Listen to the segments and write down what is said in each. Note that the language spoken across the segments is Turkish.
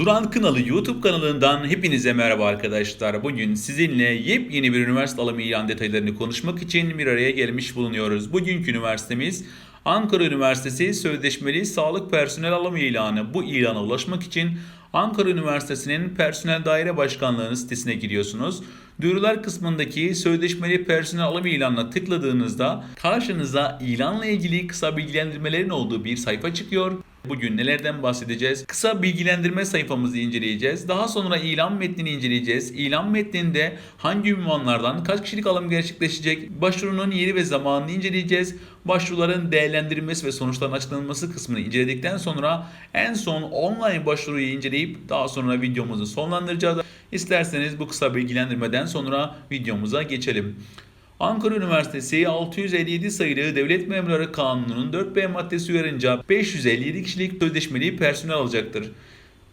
Duran Kınalı YouTube kanalından hepinize merhaba arkadaşlar. Bugün sizinle yepyeni bir üniversite alımı ilan detaylarını konuşmak için bir araya gelmiş bulunuyoruz. Bugünkü üniversitemiz Ankara Üniversitesi Sözleşmeli Sağlık Personel Alımı ilanı. Bu ilana ulaşmak için Ankara Üniversitesi'nin Personel Daire Başkanlığı'nın sitesine giriyorsunuz. Duyurular kısmındaki sözleşmeli personel alım ilanına tıkladığınızda karşınıza ilanla ilgili kısa bilgilendirmelerin olduğu bir sayfa çıkıyor. Bugün nelerden bahsedeceğiz? Kısa bilgilendirme sayfamızı inceleyeceğiz. Daha sonra ilan metnini inceleyeceğiz. İlan metninde hangi ünvanlardan kaç kişilik alım gerçekleşecek? Başvurunun yeri ve zamanını inceleyeceğiz. Başvuruların değerlendirilmesi ve sonuçların açıklanması kısmını inceledikten sonra en son online başvuruyu inceleyip daha sonra videomuzu sonlandıracağız. İsterseniz bu kısa bilgilendirmeden sonra videomuza geçelim. Ankara Üniversitesi 657 sayılı Devlet Memurları Kanunu'nun 4B maddesi uyarınca 557 kişilik sözleşmeli personel alacaktır.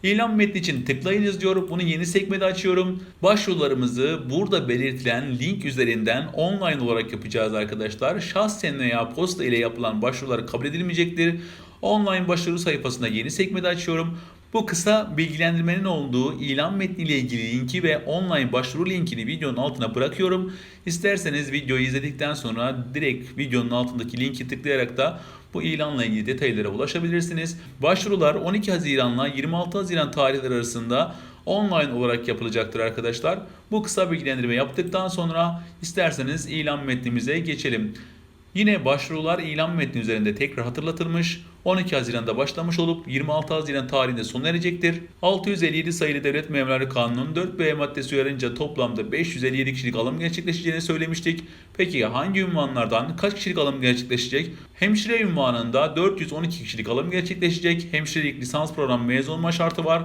İlan metni için tıklayınız diyor. Bunu yeni sekmede açıyorum. Başvurularımızı burada belirtilen link üzerinden online olarak yapacağız arkadaşlar. Şahsen veya posta ile yapılan başvurular kabul edilmeyecektir. Online başvuru sayfasında yeni sekmede açıyorum. Bu kısa bilgilendirmenin olduğu ilan metniyle ilgili linki ve online başvuru linkini videonun altına bırakıyorum. İsterseniz videoyu izledikten sonra direkt videonun altındaki linki tıklayarak da bu ilanla ilgili detaylara ulaşabilirsiniz. Başvurular 12 Haziran'la 26 Haziran tarihleri arasında online olarak yapılacaktır arkadaşlar. Bu kısa bilgilendirme yaptıktan sonra isterseniz ilan metnimize geçelim. Yine başvurular ilan metni üzerinde tekrar hatırlatılmış. 12 Haziran'da başlamış olup 26 Haziran tarihinde sona erecektir. 657 sayılı Devlet Memurları Kanunu'nun 4B maddesi uyarınca toplamda 557 kişilik alım gerçekleşeceğini söylemiştik. Peki hangi ünvanlardan kaç kişilik alım gerçekleşecek? Hemşire ünvanında 412 kişilik alım gerçekleşecek. Hemşirelik lisans programı mezun olma şartı var.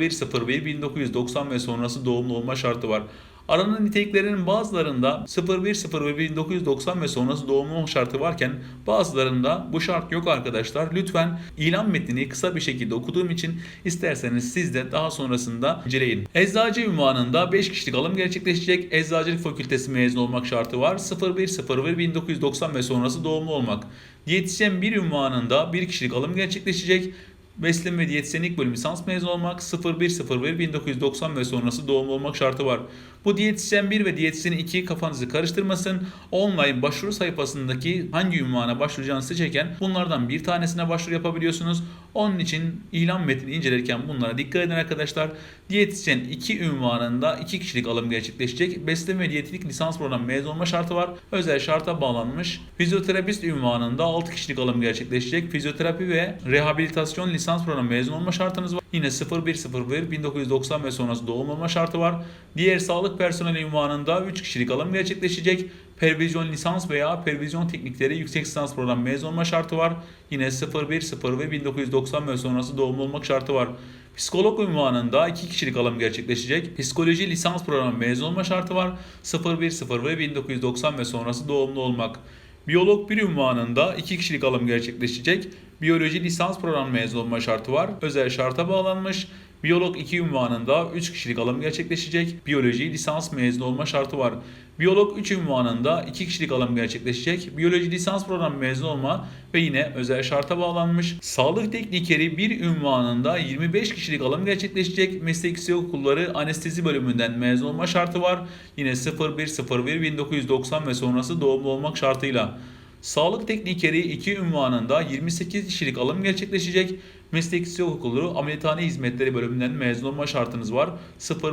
0101 1990 ve sonrası doğumlu olma şartı var. Aranan niteliklerinin bazılarında 01 ve 1990 ve sonrası doğumlu şartı varken bazılarında bu şart yok arkadaşlar. Lütfen ilan metnini kısa bir şekilde okuduğum için isterseniz siz de daha sonrasında inceleyin. Eczacı ünvanında 5 kişilik alım gerçekleşecek. Eczacılık fakültesi mezun olmak şartı var. 01 1990 ve sonrası doğumlu olmak. Diyetisyen bir ünvanında 1 kişilik alım gerçekleşecek. Beslenme ve diyetisyenlik bölümü lisans mezun olmak 0101 1990 ve sonrası doğumlu olmak şartı var. Bu diyetisyen 1 ve diyetisyen 2 kafanızı karıştırmasın. Online başvuru sayfasındaki hangi ünvana başvuracağınızı seçerken bunlardan bir tanesine başvuru yapabiliyorsunuz. Onun için ilan metnini incelerken bunlara dikkat edin arkadaşlar. Diyetisyen 2 ünvanında 2 kişilik alım gerçekleşecek. Beslenme ve diyetetik lisans programı mezun olma şartı var. Özel şarta bağlanmış. Fizyoterapist ünvanında 6 kişilik alım gerçekleşecek. Fizyoterapi ve rehabilitasyon lisans programı mezun olma şartınız var. Yine 0101 1990 ve sonrası doğum olma şartı var. Diğer sağlık personeli ünvanında 3 kişilik alım gerçekleşecek. Pervizyon lisans veya pervizyon teknikleri yüksek lisans programı mezun olma şartı var. Yine 01 1990 ve sonrası doğumlu olmak şartı var. Psikolog ünvanında 2 kişilik alım gerçekleşecek. Psikoloji lisans programı mezun olma şartı var. 01 1990 ve sonrası doğumlu olmak. Biyolog bir ünvanında 2 kişilik alım gerçekleşecek. Biyoloji lisans programı mezun olma şartı var. Özel şarta bağlanmış. Biyolog 2 ünvanında 3 kişilik alım gerçekleşecek. Biyoloji lisans mezun olma şartı var. Biyolog 3 ünvanında 2 kişilik alım gerçekleşecek. Biyoloji lisans programı mezun olma ve yine özel şarta bağlanmış. Sağlık teknikeri 1 ünvanında 25 kişilik alım gerçekleşecek. Meslek okulları anestezi bölümünden mezun olma şartı var. Yine 0101 1990 ve sonrası doğumlu olmak şartıyla. Sağlık teknikeri 2 ünvanında 28 kişilik alım gerçekleşecek. Meslek yüksek okulları ameliyathane hizmetleri bölümünden mezun olma şartınız var.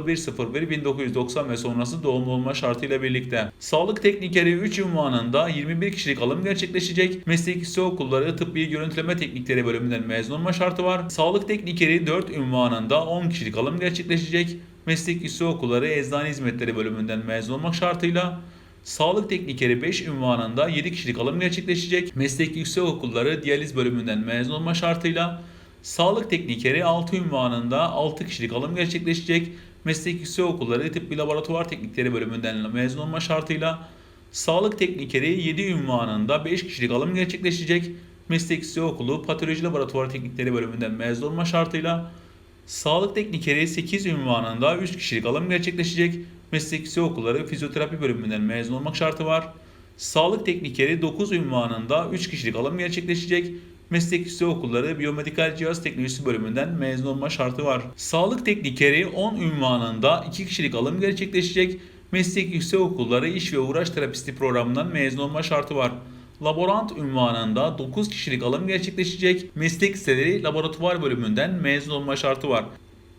0101 1990 ve sonrası doğumlu olma şartıyla birlikte. Sağlık teknikeri 3 ünvanında 21 kişilik alım gerçekleşecek. Meslek yüksek okulları tıbbi görüntüleme teknikleri bölümünden mezun olma şartı var. Sağlık teknikeri 4 ünvanında 10 kişilik alım gerçekleşecek. Meslek okulları eczane hizmetleri bölümünden mezun olmak şartıyla Sağlık teknikeri 5 ünvanında 7 kişilik alım gerçekleşecek. Meslek yüksek okulları diyaliz bölümünden mezun olma şartıyla Sağlık teknikeri 6 ünvanında 6 kişilik alım gerçekleşecek. Meslek yüksek okulları tıbbi laboratuvar teknikleri bölümünden mezun olma şartıyla Sağlık teknikeri 7 ünvanında 5 kişilik alım gerçekleşecek. Meslek yüksek okulu patoloji laboratuvar teknikleri bölümünden mezun olma şartıyla Sağlık teknikeri 8 ünvanında 3 kişilik alım gerçekleşecek. Meslek yüksek okulları fizyoterapi bölümünden mezun olmak şartı var. Sağlık teknikeri 9 ünvanında 3 kişilik alım gerçekleşecek. Meslek Yüksek Okulları Biyomedikal Cihaz Teknolojisi bölümünden mezun olma şartı var. Sağlık Teknikeri 10 ünvanında 2 kişilik alım gerçekleşecek. Meslek Yüksek Okulları İş ve Uğraş Terapisti programından mezun olma şartı var. Laborant ünvanında 9 kişilik alım gerçekleşecek. Meslek liseleri laboratuvar bölümünden mezun olma şartı var.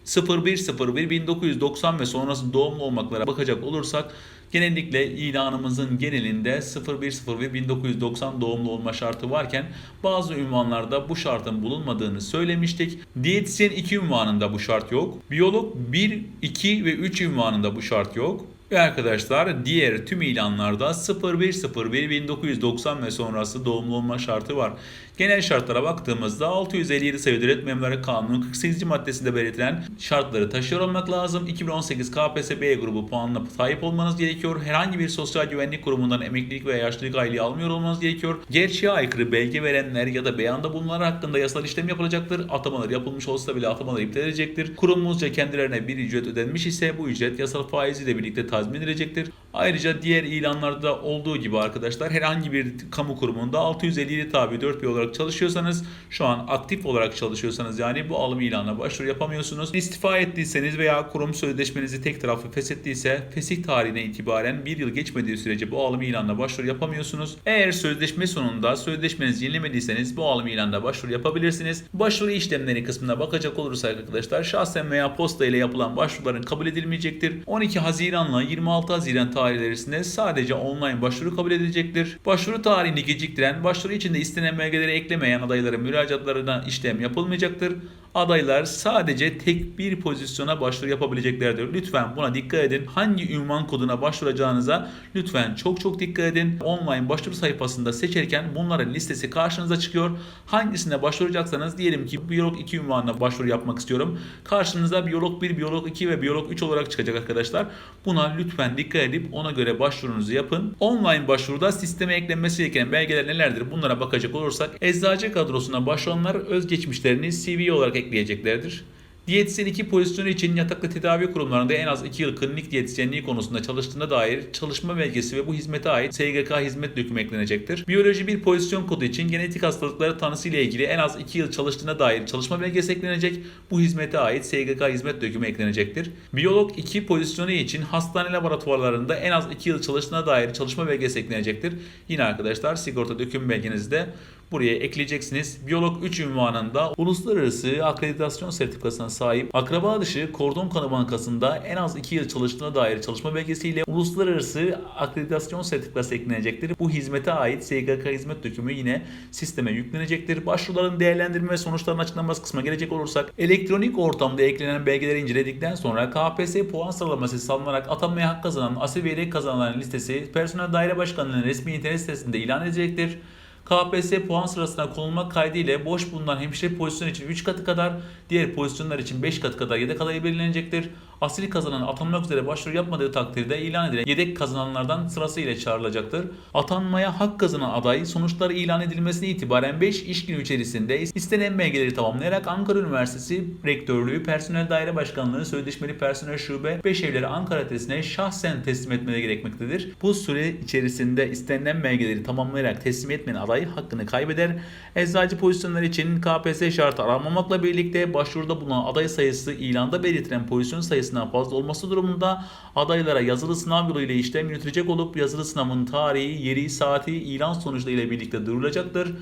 0101 1990 ve sonrası doğumlu olmaklara bakacak olursak genellikle ilanımızın genelinde 0101 1990 doğumlu olma şartı varken bazı ünvanlarda bu şartın bulunmadığını söylemiştik. Diyetisyen 2 ünvanında bu şart yok. Biyolog 1, 2 ve 3 ünvanında bu şart yok. Ve arkadaşlar diğer tüm ilanlarda 0101 1990 ve sonrası doğumlu olma şartı var. Genel şartlara baktığımızda 657 sayılı Devlet Memurları Kanunu'nun 48. maddesinde belirtilen şartları taşıyor olmak lazım. 2018 KPSS grubu puanına sahip olmanız gerekiyor. Herhangi bir sosyal güvenlik kurumundan emeklilik veya yaşlılık aylığı almıyor olmanız gerekiyor. Gerçeğe aykırı belge verenler ya da beyanda bulunanlar hakkında yasal işlem yapılacaktır. Atamalar yapılmış olsa bile atamalar iptal edilecektir. Kurumumuzca kendilerine bir ücret ödenmiş ise bu ücret yasal faiziyle birlikte tazmin edilecektir. Ayrıca diğer ilanlarda olduğu gibi arkadaşlar herhangi bir kamu kurumunda 657 tabi 4 bir olarak çalışıyorsanız şu an aktif olarak çalışıyorsanız yani bu alım ilanına başvuru yapamıyorsunuz. İstifa ettiyseniz veya kurum sözleşmenizi tek taraflı feshettiyse fesih tarihine itibaren bir yıl geçmediği sürece bu alım ilanına başvuru yapamıyorsunuz. Eğer sözleşme sonunda sözleşmenizi yenilemediyseniz bu alım ilanına başvuru yapabilirsiniz. Başvuru işlemleri kısmına bakacak olursak arkadaşlar şahsen veya posta ile yapılan başvuruların kabul edilmeyecektir. 12 Haziran'la 26 Haziran tarihleri arasında sadece online başvuru kabul edilecektir. Başvuru tarihini geciktiren, başvuru içinde istenen belgeleri eklemeyen adayların müracaatlarına işlem yapılmayacaktır. Adaylar sadece tek bir pozisyona başvuru yapabileceklerdir. Lütfen buna dikkat edin. Hangi ünvan koduna başvuracağınıza lütfen çok çok dikkat edin. Online başvuru sayfasında seçerken bunların listesi karşınıza çıkıyor. Hangisine başvuracaksanız diyelim ki biyolog 2 ünvanına başvuru yapmak istiyorum. Karşınıza biyolog 1, biyolog 2 ve biyolog 3 olarak çıkacak arkadaşlar. Buna lütfen dikkat edip ona göre başvurunuzu yapın. Online başvuruda sisteme eklenmesi gereken belgeler nelerdir? Bunlara bakacak olursak eczacı kadrosuna başvuranlar özgeçmişlerini CV olarak ekleyeceklerdir. Diyetisyen 2 pozisyonu için yataklı tedavi kurumlarında en az 2 yıl klinik diyetisyenliği konusunda çalıştığına dair çalışma belgesi ve bu hizmete ait SGK hizmet dökümü eklenecektir. Biyoloji 1 pozisyon kodu için genetik hastalıkları tanısı ile ilgili en az 2 yıl çalıştığına dair çalışma belgesi eklenecek. Bu hizmete ait SGK hizmet dökümü eklenecektir. Biyolog 2 pozisyonu için hastane laboratuvarlarında en az 2 yıl çalıştığına dair çalışma belgesi eklenecektir. Yine arkadaşlar sigorta döküm belgenizi de buraya ekleyeceksiniz. Biyolog 3 ünvanında uluslararası akreditasyon sertifikasına sahip akraba dışı kordon kanı bankasında en az 2 yıl çalıştığına dair çalışma belgesiyle uluslararası akreditasyon sertifikası eklenecektir. Bu hizmete ait SGK hizmet dökümü yine sisteme yüklenecektir. Başvuruların değerlendirme ve sonuçlarının açıklanması kısmına gelecek olursak elektronik ortamda eklenen belgeleri inceledikten sonra KPSS puan sıralaması sağlanarak atanmaya hak kazanan asil ve yedek kazananların listesi personel daire başkanlığının resmi internet sitesinde ilan edilecektir. KPSS puan sırasına konulmak kaydıyla boş bulunan hemşire pozisyonu için 3 katı kadar, diğer pozisyonlar için 5 katı kadar yedek adayı belirlenecektir. Asil kazanan atanmak üzere başvuru yapmadığı takdirde ilan edilen yedek kazananlardan sırasıyla çağrılacaktır. Atanmaya hak kazanan aday sonuçları ilan edilmesine itibaren 5 iş günü içerisinde istenen belgeleri tamamlayarak Ankara Üniversitesi Rektörlüğü Personel Daire Başkanlığı Sözleşmeli Personel Şube 5 evleri Ankara adresine şahsen teslim etmeleri gerekmektedir. Bu süre içerisinde istenilen belgeleri tamamlayarak teslim etmeyen aday hakkını kaybeder. Eczacı pozisyonları için KPSS şartı aranmamakla birlikte başvuruda bulunan aday sayısı ilanda belirtilen pozisyon sayısından fazla olması durumunda adaylara yazılı sınav yoluyla işlem yürütülecek olup yazılı sınavın tarihi, yeri, saati ilan sonuçları ile birlikte duyurulacaktır.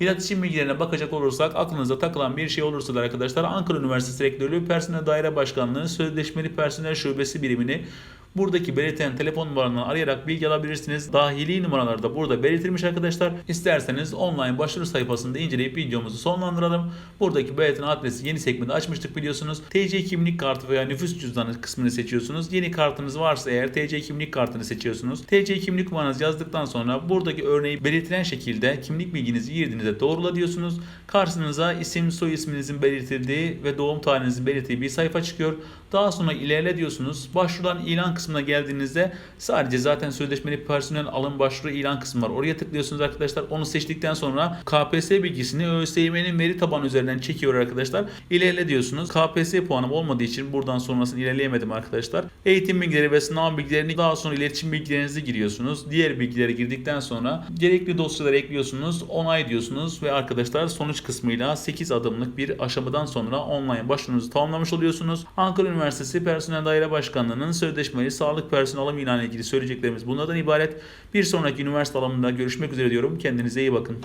İletişim bilgilerine bakacak olursak aklınıza takılan bir şey olursa da arkadaşlar Ankara Üniversitesi Rektörlüğü Personel Daire Başkanlığı Sözleşmeli Personel Şubesi birimini Buradaki belirtilen telefon numaralarından arayarak bilgi alabilirsiniz. Dahili numaralar da burada belirtilmiş arkadaşlar. İsterseniz online başvuru sayfasında inceleyip videomuzu sonlandıralım. Buradaki belirtilen adresi yeni sekmede açmıştık biliyorsunuz. TC kimlik kartı veya nüfus cüzdanı kısmını seçiyorsunuz. Yeni kartınız varsa eğer TC kimlik kartını seçiyorsunuz. TC kimlik numaranızı yazdıktan sonra buradaki örneği belirtilen şekilde kimlik bilginizi girdiğinizde doğrula diyorsunuz. Karşınıza isim, soy isminizin belirtildiği ve doğum tarihinizin belirtildiği bir sayfa çıkıyor. Daha sonra ilerle diyorsunuz. Başvurulan ilan kısmı kısmına geldiğinizde sadece zaten sözleşmeli personel alım başvuru ilan kısmı var. Oraya tıklıyorsunuz arkadaşlar. Onu seçtikten sonra KPSS bilgisini ÖSYM'nin veri tabanı üzerinden çekiyor arkadaşlar. İlerle diyorsunuz. KPSS puanım olmadığı için buradan sonrasını ilerleyemedim arkadaşlar. Eğitim bilgileri ve sınav bilgilerini daha sonra iletişim bilgilerinizi giriyorsunuz. Diğer bilgileri girdikten sonra gerekli dosyaları ekliyorsunuz. Onay diyorsunuz ve arkadaşlar sonuç kısmıyla 8 adımlık bir aşamadan sonra online başvurunuzu tamamlamış oluyorsunuz. Ankara Üniversitesi Personel Daire Başkanlığı'nın sözleşmeli sağlık personel alımı ilanı ilgili söyleyeceklerimiz bunlardan ibaret. Bir sonraki üniversite alımında görüşmek üzere diyorum. Kendinize iyi bakın.